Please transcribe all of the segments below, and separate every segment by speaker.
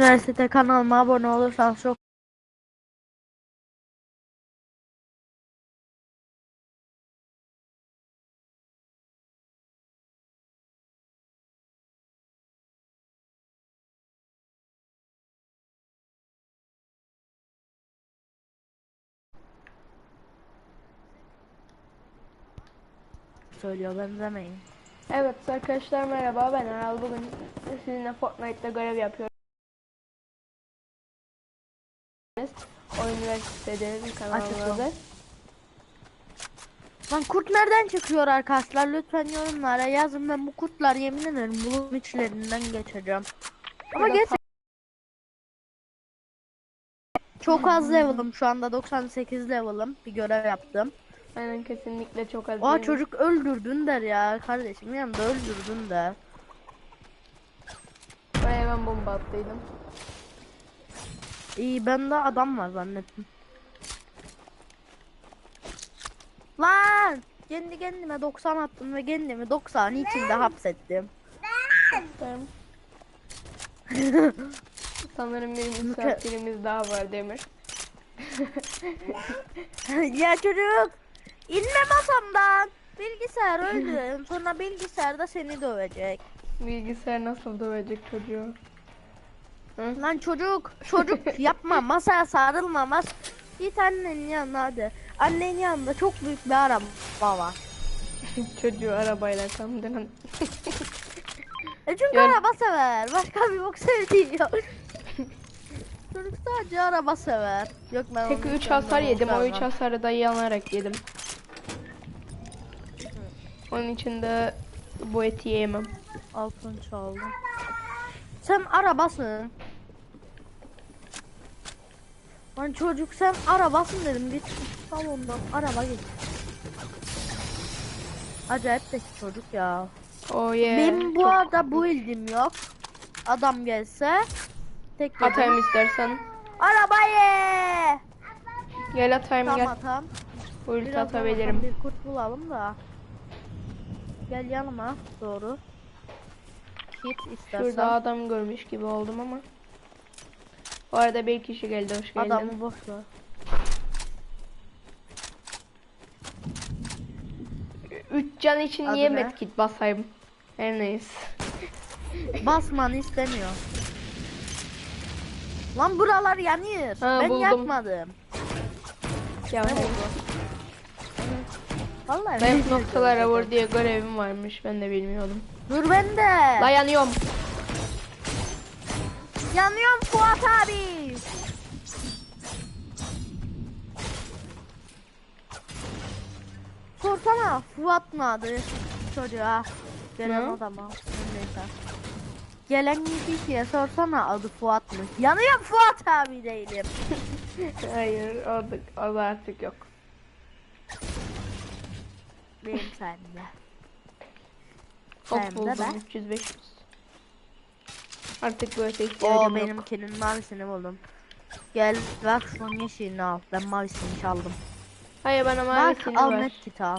Speaker 1: Üniversite kanalıma abone olursanız çok söylüyor benzemeyin.
Speaker 2: Evet arkadaşlar merhaba ben Aral bugün sizinle Fortnite'da görev yapıyoruz. O üniversitede bir kanalın
Speaker 1: Açıklam.
Speaker 2: adı.
Speaker 1: Lan kurt nereden çıkıyor arkadaşlar? Lütfen yorumlara yazın ben bu kurtlar yemin ederim bulun içlerinden geçeceğim. Ama geç. Çok az level'ım şu anda 98 level'ım. Bir görev yaptım.
Speaker 2: Aynen kesinlikle çok az.
Speaker 1: Aa çocuk öldürdün der ya kardeşim yanında öldürdün der.
Speaker 2: Oraya ben bomba attıydım.
Speaker 1: İyi ben de adam var zannettim. Lan! Kendi kendime 90 attım ve kendimi 90 içinde hapsettim.
Speaker 2: Tamam. Sanırım bir misafirimiz daha var Demir.
Speaker 1: ya çocuk! İnme masamdan! Bilgisayar öldü. Sonra bilgisayar da seni dövecek.
Speaker 2: Bilgisayar nasıl dövecek çocuğu?
Speaker 1: Lan çocuk! Çocuk yapma masaya sarılma mas. Git annenin yanına hadi. Annenin yanında çok büyük bir araba var.
Speaker 2: Çocuğu arabayla kandıran.
Speaker 1: E çünkü
Speaker 2: Yani-
Speaker 1: araba sever. Başka bir bok sevdiği yok. Çocuk sadece araba sever. Yok ben
Speaker 2: Tek
Speaker 1: onu
Speaker 2: 3
Speaker 1: sevmem,
Speaker 2: hasar yedim. O 3
Speaker 1: sevmem.
Speaker 2: hasarı da yanarak yedim. Onun için de bu eti yemem.
Speaker 1: Altın çaldı. Sen arabasın. Lan çocuk sen arabasın dedim. Git salondan araba git. Acayip de çocuk ya.
Speaker 2: Oh yeah.
Speaker 1: Benim bu arada bu ildim yok. Adam gelse tek.
Speaker 2: Atayım istersen.
Speaker 1: Arabayı.
Speaker 2: Gel atayım
Speaker 1: Tam
Speaker 2: gel.
Speaker 1: atam.
Speaker 2: Ulti
Speaker 1: Birazdan
Speaker 2: atabilirim.
Speaker 1: Bir kurt bulalım da. Gel yanıma doğru. Kit istersen.
Speaker 2: Şurada adam görmüş gibi oldum ama. Bu arada bir kişi geldi hoş geldin.
Speaker 1: Adamı boş ver.
Speaker 2: Üç can için
Speaker 1: Adı
Speaker 2: niye
Speaker 1: ne?
Speaker 2: medkit basayım? Her neyse.
Speaker 1: Basmanı istemiyor. Lan buralar yanıyor.
Speaker 2: Ha,
Speaker 1: ben
Speaker 2: buldum.
Speaker 1: yakmadım.
Speaker 2: Ya
Speaker 1: Ne oldu? Vallahi bilmiyorum.
Speaker 2: noktalara vur diye görevim varmış ben de bilmiyordum.
Speaker 1: Dur ben de.
Speaker 2: La yanıyorum.
Speaker 1: Yanıyorum Fuat abi. Sorsana Fuat mı adı çocuğa? Gelen
Speaker 2: Hı?
Speaker 1: adama. Neyse. Gelen kişiye sorsana adı Fuat mı? Yanıyorum Fuat abi değilim.
Speaker 2: Hayır o da, o da artık yok.
Speaker 1: Benim sende.
Speaker 2: Buldum
Speaker 1: ben.
Speaker 2: 300 500. Artık öte ihtiyacım
Speaker 1: O
Speaker 2: yok.
Speaker 1: benimkinin mavisini buldum. Gel ver şunun yeşilini al. Ben mavisini çaldım.
Speaker 2: Hayır bana
Speaker 1: Bak
Speaker 2: mavisini
Speaker 1: al
Speaker 2: ver.
Speaker 1: medkit al.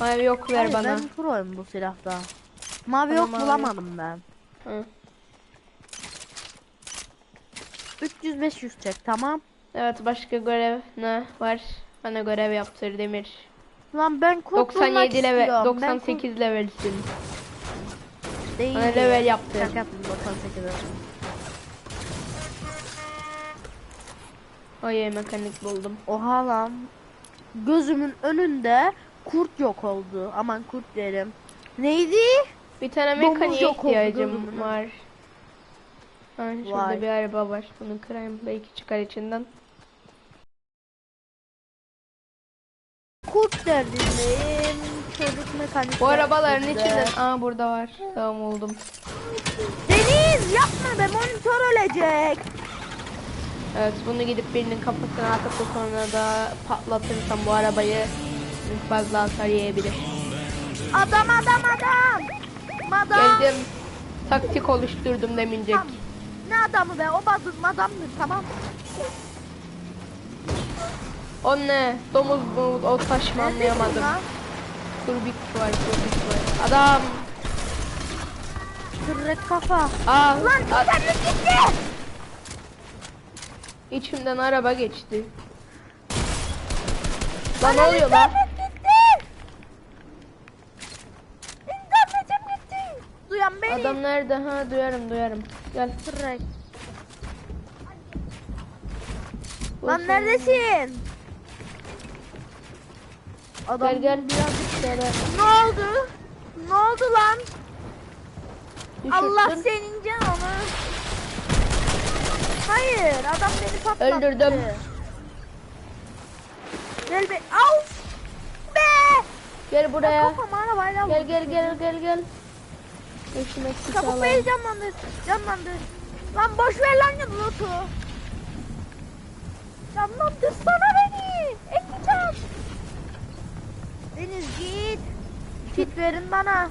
Speaker 2: Mavi yok ver
Speaker 1: Hayır,
Speaker 2: bana.
Speaker 1: Ben proyum bu silahta. Mavi
Speaker 2: Bana
Speaker 1: yok
Speaker 2: mavi
Speaker 1: bulamadım ben.
Speaker 2: Hı.
Speaker 1: 300-500 çek tamam.
Speaker 2: Evet başka görev ne var? Bana görev yaptır Demir.
Speaker 1: Lan ben kurtulmak
Speaker 2: 97 level,
Speaker 1: istiyorum. Ben
Speaker 2: 98 levelsin.
Speaker 1: değil.
Speaker 2: Bana level yaptır.
Speaker 1: Şaka yaptım 98 level.
Speaker 2: Oye mekanik buldum.
Speaker 1: Oha lan. Gözümün önünde kurt yok oldu. Aman kurt derim. Neydi?
Speaker 2: Bir tane mekaniğe
Speaker 1: oldu
Speaker 2: ihtiyacım var. Ha, şurada
Speaker 1: Vay.
Speaker 2: bir araba var. Bunu kırayım belki çıkar içinden.
Speaker 1: Kurt derdindeyim. Çocuk mekanik.
Speaker 2: Bu arabaların
Speaker 1: yaptı.
Speaker 2: içinden. Aa burada var. Tamam buldum.
Speaker 1: Deniz yapma be monitör ölecek.
Speaker 2: Evet bunu gidip birinin kafasına atıp da sonra da patlatırsam bu arabayı fazla hasar yiyebilir.
Speaker 1: Adam adam adam. Adam.
Speaker 2: Geldim. Taktik oluşturdum demincek.
Speaker 1: Ne adamı be? O badım adamdır tamam.
Speaker 2: O ne? Domuz mu? O taş mı anlayamadım. Turbik var, turbik var. Adam.
Speaker 1: Kırık kafa.
Speaker 2: Aa,
Speaker 1: Lan
Speaker 2: a-
Speaker 1: internet gitti.
Speaker 2: içimden araba geçti. Lan ne oluyor lan?
Speaker 1: gitti. İnternetim gitti. Duyan beni.
Speaker 2: Adam nerede? Ha duyarım duyarım. Gel. Bu
Speaker 1: Lan neredesin? Adam
Speaker 2: Gel gel birazcık şöyle.
Speaker 1: Ne oldu? Ne oldu lan? Allah
Speaker 2: düşürdüm.
Speaker 1: senin canını. Hayır, adam beni patlattı.
Speaker 2: Öldürdüm.
Speaker 1: Gel be. Au! Be!
Speaker 2: Gel buraya.
Speaker 1: Arabayla
Speaker 2: Gel gel gel gel gel. Geçmek
Speaker 1: Çabuk beni canlandır. Canlandır. Lan boş ver lan ya loot'u. Canlandır sana beni. Deniz git. Kit verin bana.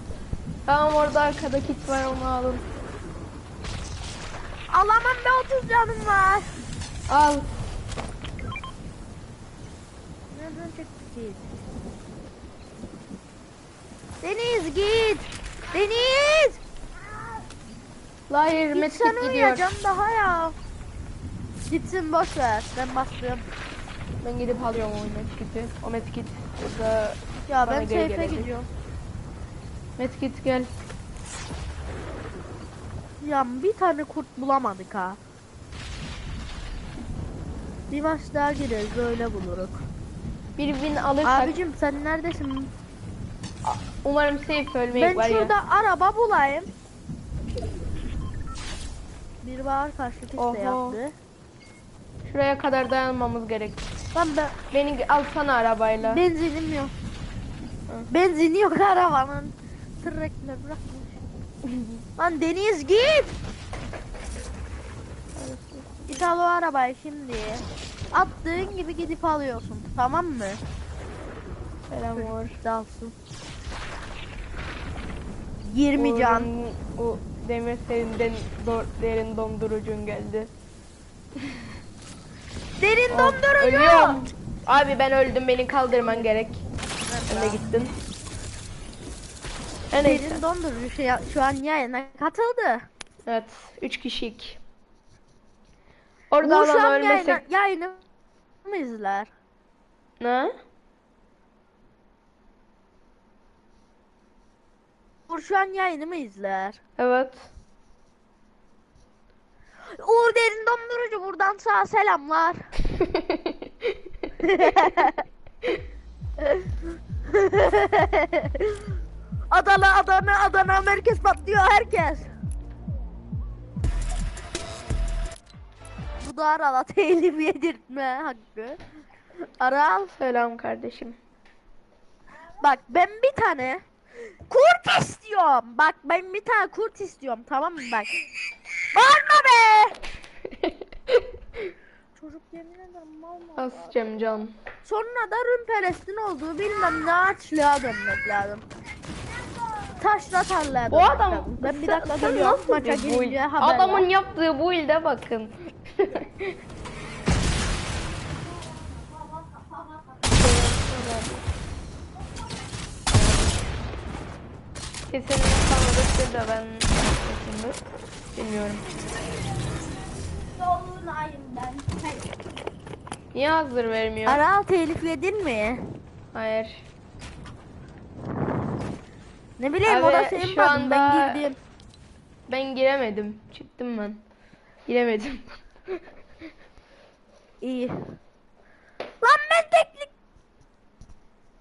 Speaker 2: Tamam orada arkada kit var onu alın.
Speaker 1: Alamam be 30 canım var.
Speaker 2: Al.
Speaker 1: Nereden çıktı kit? Deniz git. Deniz.
Speaker 2: Hayır
Speaker 1: sen
Speaker 2: gidiyor.
Speaker 1: uyuyacağım daha ya. Gitsin boş ver. Ben bastım.
Speaker 2: Ben gidip alıyorum o Metkit'i. O Metkit burada.
Speaker 1: Ya ben
Speaker 2: gelecek.
Speaker 1: gidiyorum.
Speaker 2: Metkit gel.
Speaker 1: Ya bir tane kurt bulamadık ha. Bir maç daha gireriz öyle buluruk.
Speaker 2: Bir win alırsak
Speaker 1: Abicim sen neredesin?
Speaker 2: umarım safe ölmeyek
Speaker 1: Ben
Speaker 2: var ya.
Speaker 1: şurada araba bulayım. Bir var karşı
Speaker 2: Oho.
Speaker 1: piste yaptı.
Speaker 2: Şuraya kadar dayanmamız gerek.
Speaker 1: Lan ben
Speaker 2: Beni alsana arabayla.
Speaker 1: benzinim yok. Benzin yok arabanın. Tırrekle bırakmış. Lan Deniz git. Git al o arabayı şimdi. Attığın gibi gidip alıyorsun. Tamam mı?
Speaker 2: Selam Uğur.
Speaker 1: Dalsın. 20 can.
Speaker 2: Uğur'un O demir serinden do- derin dondurucun geldi.
Speaker 1: Derin dondurucu.
Speaker 2: Ölüyorum. Abi ben öldüm beni kaldırman gerek. Ben de gittim.
Speaker 1: Derin dondurucu şey, şu an yayına katıldı.
Speaker 2: Evet. Üç kişilik. Orada
Speaker 1: Uğur yayına,
Speaker 2: ölmesek.
Speaker 1: yayını mı izler?
Speaker 2: Ne?
Speaker 1: Uğur şu an yayını mı izler?
Speaker 2: Evet.
Speaker 1: Uğur derin dondurucu buradan sağ selamlar. Adana Adana Adana merkez patlıyor herkes. Bu da Aral'a telif yedirtme hakkı. Aral
Speaker 2: Selam kardeşim.
Speaker 1: bak ben bir tane kurt istiyorum. Bak ben bir tane kurt istiyorum tamam mı bak. Bağırma be. Çocuk yemin ederim mal mal.
Speaker 2: Asacağım can.
Speaker 1: Sonra da rümperestin olduğu bilmem ne açlığa dönmek lazım. Taşla tarlaya
Speaker 2: Bu
Speaker 1: dönmek
Speaker 2: adam
Speaker 1: lazım. Ben bir dakika
Speaker 2: sen
Speaker 1: geliyorum
Speaker 2: nasıl
Speaker 1: maça
Speaker 2: bir build?
Speaker 1: girince haber
Speaker 2: Adamın
Speaker 1: ver.
Speaker 2: yaptığı bu ilde bakın. Kesinlikle tanıdıktır da ben. Bilmiyorum. Niye hazır vermiyor?
Speaker 1: Aral telif yedin mi?
Speaker 2: Hayır.
Speaker 1: Ne bileyim o
Speaker 2: Abi,
Speaker 1: da senin
Speaker 2: şu
Speaker 1: bakın ben girdim.
Speaker 2: Ben giremedim. Çıktım ben. Giremedim.
Speaker 1: İyi. Lan ben teknik.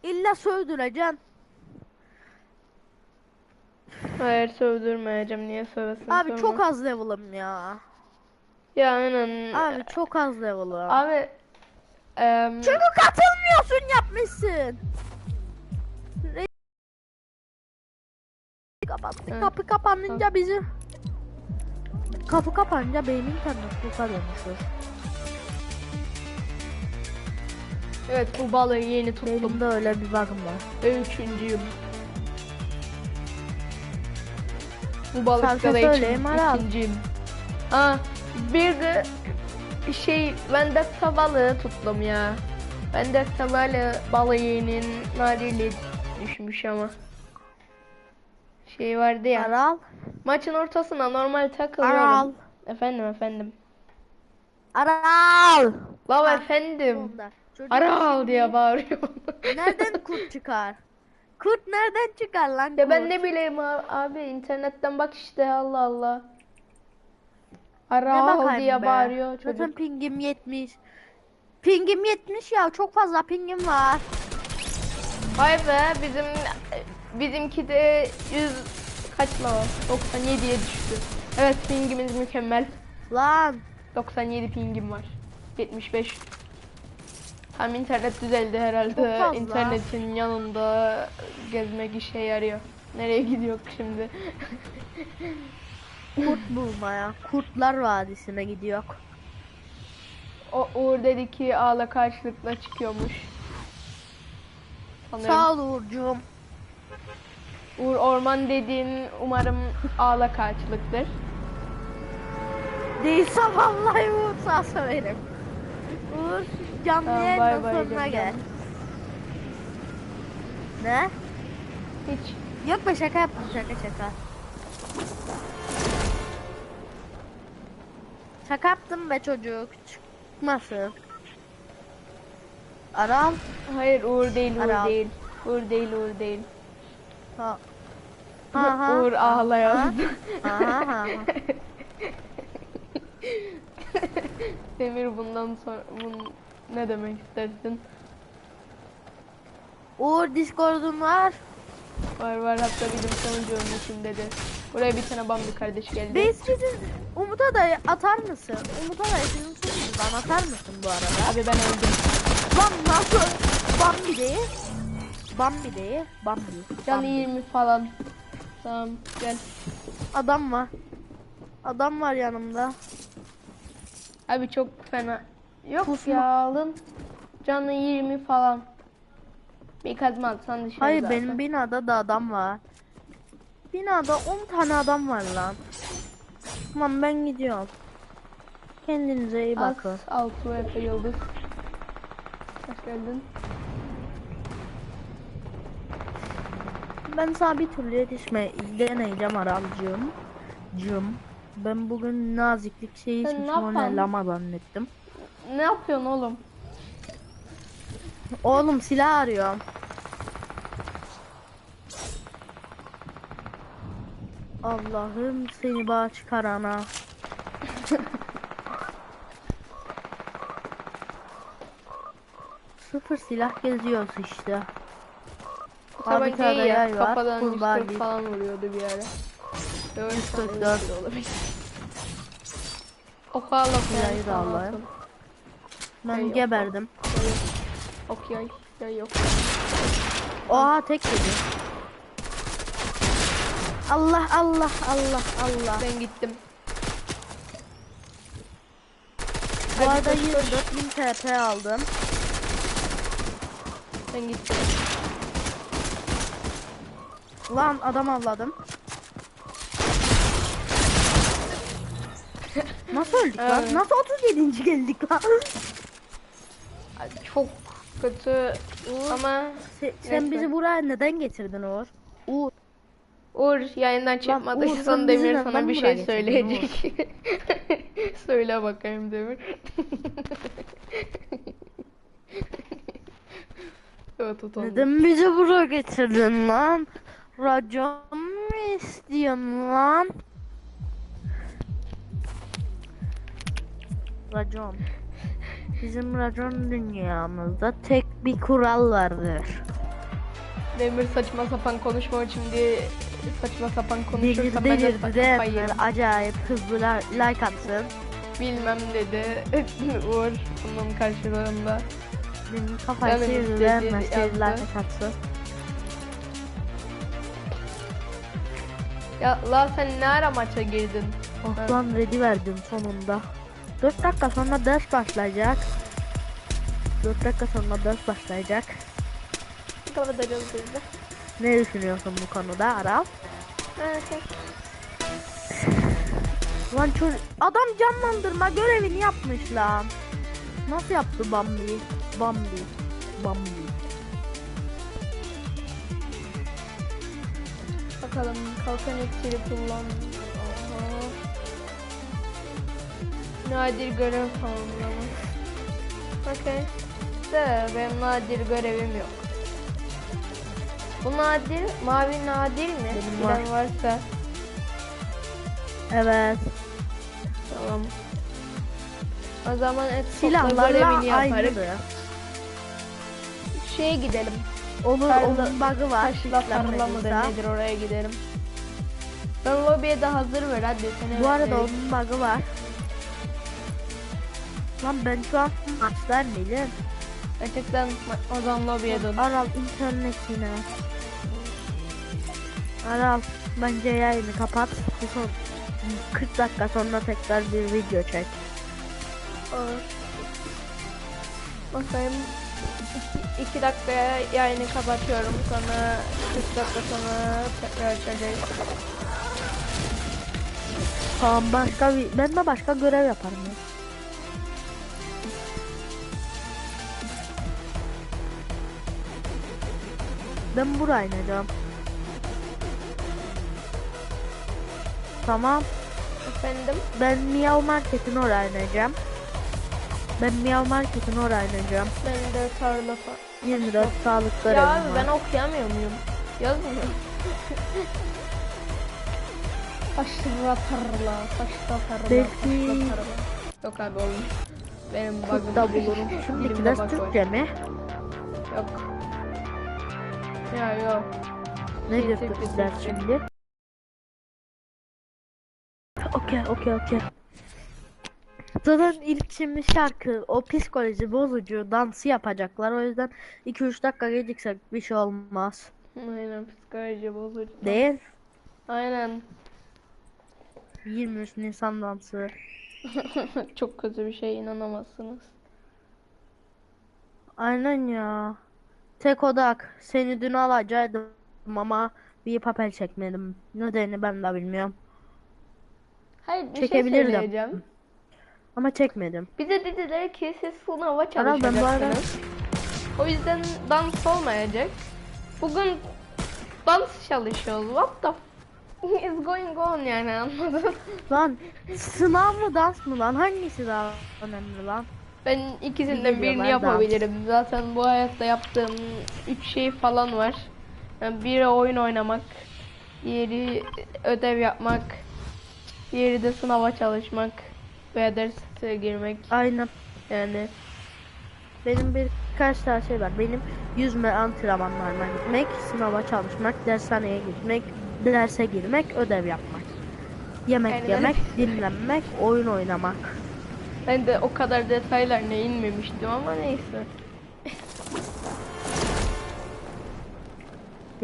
Speaker 1: İlla sövdüreceksin.
Speaker 2: Hayır sövdürmeyeceğim. Niye sövesin?
Speaker 1: Abi
Speaker 2: Sövme.
Speaker 1: çok az level'ım ya.
Speaker 2: Ya aynen.
Speaker 1: Abi çok az level'ım.
Speaker 2: Abi em,
Speaker 1: Çünkü katılmıyorsun yapmışsın. Kapattı.
Speaker 2: Evet.
Speaker 1: Kapı kapanınca bizi Kapı kapanınca beynin tanıklığa dönüşür.
Speaker 2: evet bu balığı yeni tuttum.
Speaker 1: Benim de öyle bir bakım var.
Speaker 2: Üçüncüyüm. Bu balıkta da ikinciyim. Ha bir de şey ben de balığı tuttum ya. Ben de balığı balığının nadirliği düşmüş ama. Şey vardı ya.
Speaker 1: Aral.
Speaker 2: Maçın ortasına normal takılıyorum.
Speaker 1: Aral.
Speaker 2: Efendim efendim.
Speaker 1: Aral.
Speaker 2: La
Speaker 1: Ha,
Speaker 2: efendim.
Speaker 1: Çocuk
Speaker 2: Aral diye bağırıyor.
Speaker 1: Nereden kurt çıkar? Kurt nereden çıkar lan?
Speaker 2: ya ben
Speaker 1: kurt?
Speaker 2: ne bileyim abi internetten bak işte Allah Allah.
Speaker 1: Bakayım
Speaker 2: diye
Speaker 1: be?
Speaker 2: bağırıyor
Speaker 1: Zaten
Speaker 2: çocuk.
Speaker 1: pingim 70. Pingim 70 ya çok fazla pingim var.
Speaker 2: Vay be bizim bizimki de 100 kaç la o? 97'ye düştü. Evet pingimiz mükemmel.
Speaker 1: Lan
Speaker 2: 97 pingim var. 75. Hem internet düzeldi herhalde. İnternetin yanında gezmek işe yarıyor. Nereye gidiyor şimdi?
Speaker 1: kurt bulmaya. Kurtlar Vadisi'ne gidiyor.
Speaker 2: O Uğur dedi ki ağla karşılıkla çıkıyormuş. Sanırım.
Speaker 1: Sağ ol Uğurcuğum.
Speaker 2: Uğur orman dediğin umarım ağla karşılıktır.
Speaker 1: Değilse vallahi Uğur sağ severim. Uğur canlı
Speaker 2: Tamam,
Speaker 1: sonuna gel. Ne?
Speaker 2: Hiç.
Speaker 1: Yok be şaka yaptım şaka şaka. Şaka yaptım be çocuk. Çıkmasın. Aral.
Speaker 2: Hayır Uğur değil Uğur
Speaker 1: Ara.
Speaker 2: değil. Uğur değil Uğur değil.
Speaker 1: Ha. Aha,
Speaker 2: Uğur ağlayan.
Speaker 1: Aha, aha.
Speaker 2: Demir bundan sonra bun ne demek istersin?
Speaker 1: Uğur Discord'un var.
Speaker 2: Var var hatta bizim sonuncu olmuşum dedi. Buraya bir tane Bambi kardeş geldi.
Speaker 1: Biz bizim Umut'a da atar mısın? Umut'a da sizin sunucudan atar mısın bu arada?
Speaker 2: Abi ben öldüm.
Speaker 1: Lan nasıl? Bambi değil. Bambi değil. Bambi.
Speaker 2: Can
Speaker 1: Bambi.
Speaker 2: 20 falan. Tamam gel.
Speaker 1: Adam var. Adam var yanımda.
Speaker 2: Abi çok fena. Yok
Speaker 1: Pusma.
Speaker 2: ya alın. Canı 20 falan. Bir kazma atsan dışarı
Speaker 1: Hayır
Speaker 2: zaten.
Speaker 1: benim binada da adam var. Binada 10 tane adam var lan. Tamam ben gidiyorum. Kendinize iyi bakın.
Speaker 2: altı Efe Yıldız. Hoş geldin.
Speaker 1: Ben sana bir türlü yetişme deneyeceğim Aralcığım. Cım. Ben bugün naziklik şeyi hiçbir şey oynayamam zannettim.
Speaker 2: Ne yapıyorsun oğlum?
Speaker 1: Oğlum silah arıyorum. Allah'ım seni bağ çıkarana. Sıfır silah geziyoruz işte. Abi tane
Speaker 2: ya.
Speaker 1: yay var,
Speaker 2: Kafadan
Speaker 1: kurbağa
Speaker 2: 140
Speaker 1: değil.
Speaker 2: falan vuruyordu bir ara. Dört
Speaker 1: 144.
Speaker 2: tane de olabilir. Ok al ok
Speaker 1: Yayı
Speaker 2: yay
Speaker 1: da
Speaker 2: atın.
Speaker 1: Ben
Speaker 2: Yay
Speaker 1: geberdim.
Speaker 2: Ok yay. Yay yok.
Speaker 1: Oha tek yedi. Allah Allah Allah Allah.
Speaker 2: Ben gittim.
Speaker 1: Bu arada
Speaker 2: koş, koş.
Speaker 1: 104.000 TP aldım.
Speaker 2: Ben gittim.
Speaker 1: Lan adam avladım. Nasıl öldük lan?
Speaker 2: Evet.
Speaker 1: Nasıl 37. geldik lan?
Speaker 2: Çok kötü ama
Speaker 1: Se- sen
Speaker 2: Neyse.
Speaker 1: bizi buraya neden getirdin Uğur? Uğur.
Speaker 2: Uğur yayından çıkmadıysan Demir sana bir şey söyleyecek. Söyle bakayım Demir. evet utandım.
Speaker 1: Neden bizi buraya getirdin lan? Racon mu istiyorsun lan? Racon. Bizim racon dünyamızda tek bir kural vardır.
Speaker 2: Demir saçma sapan konuşma şimdi saçma sapan konuşursa ben de kafayı yerim.
Speaker 1: acayip hızlı la- like atsın.
Speaker 2: Bilmem dedi Uğur bunun karşılığında.
Speaker 1: Benim kafayı sıyırdı vermez şey
Speaker 2: yazdı.
Speaker 1: like atsın.
Speaker 2: Ya la sen ne ara maça girdin?
Speaker 1: Oh lan ready verdim sonunda. 4 dakika sonra ders başlayacak. 4 dakika sonra ders başlayacak.
Speaker 2: Ne kadar.
Speaker 1: Ne düşünüyorsun bu konuda?
Speaker 2: Evet.
Speaker 1: Lan çocuk adam canlandırma görevini yapmış lan. Nasıl yaptı Bambi? Bambi. Bambi.
Speaker 2: Bakalım kalkan iksiri kullan. Nadir görev tamamlama. Okey. De benim nadir görevim yok. Bu nadir, mavi nadir mi?
Speaker 1: Benim
Speaker 2: Bilen varsa
Speaker 1: Evet.
Speaker 2: tamam. O zaman et topla
Speaker 1: Silahlarla
Speaker 2: görevini yaparız. Şeye gidelim.
Speaker 1: Olur
Speaker 2: Tarla-
Speaker 1: onun bug'ı var.
Speaker 2: Taşla tarla mıdır nedir oraya gidelim. Ben lobiye de hazır ver hadi seni
Speaker 1: Bu arada onun bug'ı var. Lan ben şu an maçlar.
Speaker 2: Gerçekten ma- o zaman lobiye dön.
Speaker 1: Aral internetine. Aral bence yayını kapat. Son 40 dakika sonra tekrar bir video çek.
Speaker 2: Olur. Bakayım. İki, iki dakikaya yayını kapatıyorum. Sonra 40 dakika sonra tekrar açacağız.
Speaker 1: Tamam başka bir ben de başka görev yaparım ya. Ben buraya ineceğim. Tamam.
Speaker 2: Efendim?
Speaker 1: Ben Miyav Market'in oraya ineceğim. Ben Miyav Market'in oraya ineceğim.
Speaker 2: Ben de tarla falan.
Speaker 1: 24 sağlık
Speaker 2: Ya abi ben okuyamıyor muyum? Yazmıyor. Taşla tarla, taşla tarla,
Speaker 1: Peki.
Speaker 2: taşla tarla. Yok abi olmuş. Benim bug'ım.
Speaker 1: da bulurum.
Speaker 2: Bug var.
Speaker 1: Türkçe mi?
Speaker 2: Yok. Ya yok.
Speaker 1: Ders
Speaker 2: Türkçe.
Speaker 1: şimdi? Okey okey okey. Zaten ilk şimdi şarkı o psikoloji bozucu dansı yapacaklar. O yüzden 2-3 dakika geciksek bir şey olmaz.
Speaker 2: Aynen psikoloji bozucu.
Speaker 1: Değil.
Speaker 2: Aynen.
Speaker 1: 23 Nisan dansı.
Speaker 2: Çok kötü bir şey inanamazsınız.
Speaker 1: Aynen ya. Tek odak. Seni dün alacaktım ama bir papel çekmedim. Nedenini ben de bilmiyorum.
Speaker 2: Hayır bir
Speaker 1: Çekebilirdim.
Speaker 2: şey söyleyeceğim.
Speaker 1: Ama çekmedim.
Speaker 2: Bize dediler ki siz sınava
Speaker 1: bu arada-
Speaker 2: çalışacaksınız. O yüzden dans olmayacak. Bugün dans çalışıyoruz. What the is going on yani anladın?
Speaker 1: Lan sınav mı dans mı lan? Hangisi daha önemli lan?
Speaker 2: Ben ikisinden birini yapabilirim. Zaten bu hayatta yaptığım üç şey falan var. Yani biri oyun oynamak, diğeri ödev yapmak, diğeri de sınava çalışmak veya derse girmek.
Speaker 1: Aynen.
Speaker 2: Yani
Speaker 1: Benim birkaç tane şey var. Benim yüzme antrenmanlarına gitmek, sınava çalışmak, dershaneye gitmek, derse girmek, ödev yapmak. Yemek
Speaker 2: Aynen.
Speaker 1: yemek, dinlenmek, oyun oynamak.
Speaker 2: ben de o kadar detaylarına inmemiştim ama neyse.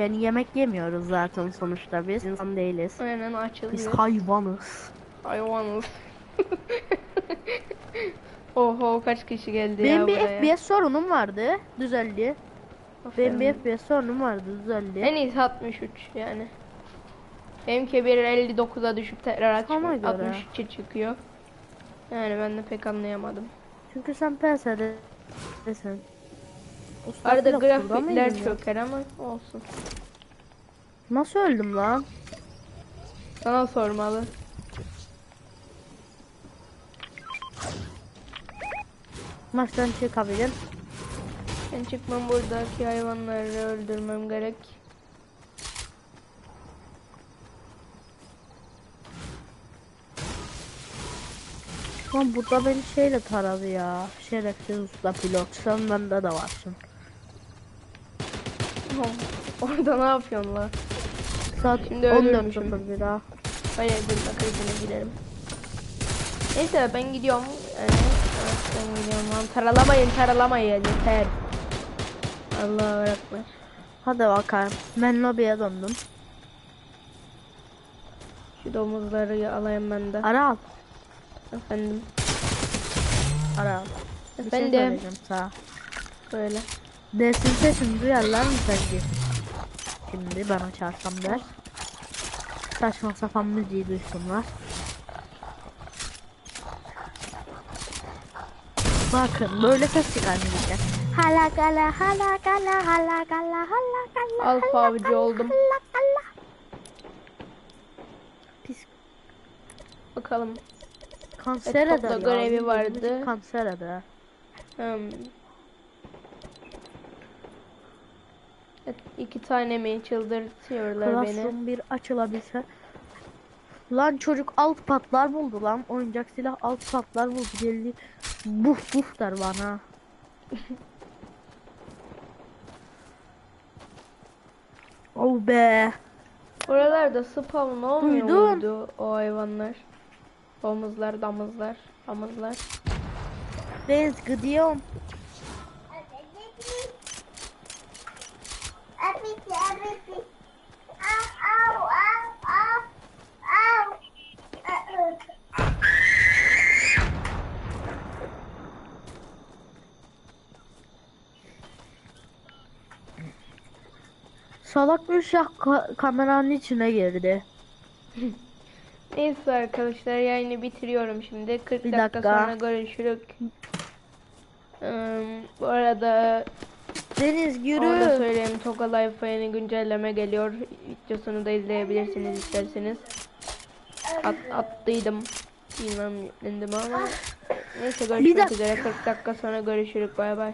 Speaker 1: Yani yemek yemiyoruz zaten sonuçta biz. insan değiliz.
Speaker 2: Aynen
Speaker 1: Biz
Speaker 2: açılıyor.
Speaker 1: hayvanız.
Speaker 2: Hayvanız. Oho kaç kişi geldi
Speaker 1: Benim
Speaker 2: ya
Speaker 1: bir
Speaker 2: buraya.
Speaker 1: FPS sorunum vardı. Düzeldi. Benim bir FPS sorunum vardı. Düzeldi.
Speaker 2: En iyisi 63 yani. Benimki bir 59'a düşüp tekrar aç
Speaker 1: Ona göre.
Speaker 2: 63'e çıkıyor. Yani ben de pek anlayamadım.
Speaker 1: Çünkü sen PS'desin.
Speaker 2: Arada
Speaker 1: kurda
Speaker 2: grafikler
Speaker 1: ya?
Speaker 2: çöker ama olsun.
Speaker 1: Nasıl öldüm lan?
Speaker 2: Sana sormalı.
Speaker 1: Maçtan çıkabilirim.
Speaker 2: Ben çıkmam buradaki hayvanları öldürmem gerek.
Speaker 1: Lan burada beni şeyle taradı ya. Şerefsiz usta pilot. Sen bende de varsın.
Speaker 2: Orada ne yapıyorsun lan?
Speaker 1: Saat
Speaker 2: Şimdi
Speaker 1: 14
Speaker 2: ölürmüşüm.
Speaker 1: bir daha.
Speaker 2: Hayır dur bakayım gidelim. Neyse ben gidiyorum. Evet, evet ben gidiyorum lan. Taralamayın taralamayın yeter. Allah'a ekber.
Speaker 1: Hadi bakalım. Ben lobiye döndüm.
Speaker 2: Şu domuzları alayım ben de.
Speaker 1: Ara al.
Speaker 2: Efendim.
Speaker 1: Ara al. Bir şey
Speaker 2: Efendim.
Speaker 1: söyleyeceğim sana.
Speaker 2: Böyle.
Speaker 1: Dersin sesini duyarlar mı sence? Şimdi bana çağırsam der. Saçma sapan müziği duysunlar. Bakın böyle ses çıkar müzikten. Hala gala hala gala hala gala hala gala
Speaker 2: Alfa
Speaker 1: hala
Speaker 2: avcı oldum.
Speaker 1: hala gala. Pis
Speaker 2: Bakalım.
Speaker 1: Kanser
Speaker 2: Evet,
Speaker 1: eder
Speaker 2: topla
Speaker 1: ya.
Speaker 2: görevi vardı.
Speaker 1: Kanser eder.
Speaker 2: Hmm. Evet, iki tane mi çıldırtıyorlar beni.
Speaker 1: Classroom bir açılabilse. Lan çocuk alt patlar buldu lan. Oyuncak silah alt patlar buldu. Geldi. Buf buf der bana. oh be.
Speaker 2: Oralarda spawn olmuyor
Speaker 1: Duydum.
Speaker 2: muydu o hayvanlar? Domuzlar, damızlar, damızlar.
Speaker 1: Deniz gidiyorum. Salak Müşah ka- kameranın içine girdi.
Speaker 2: Neyse arkadaşlar yayını bitiriyorum şimdi. 40
Speaker 1: Bir
Speaker 2: dakika,
Speaker 1: dakika.
Speaker 2: sonra görüşürük. Hmm, bu arada
Speaker 1: Deniz
Speaker 2: orada
Speaker 1: yürü.
Speaker 2: söyleyeyim Toga Life yeni güncelleme geliyor. Videosunu da izleyebilirsiniz isterseniz. At, attıydım. Bilmem yüklendim ama. Neyse görüşmek üzere 40 dakika sonra görüşürük bay bay.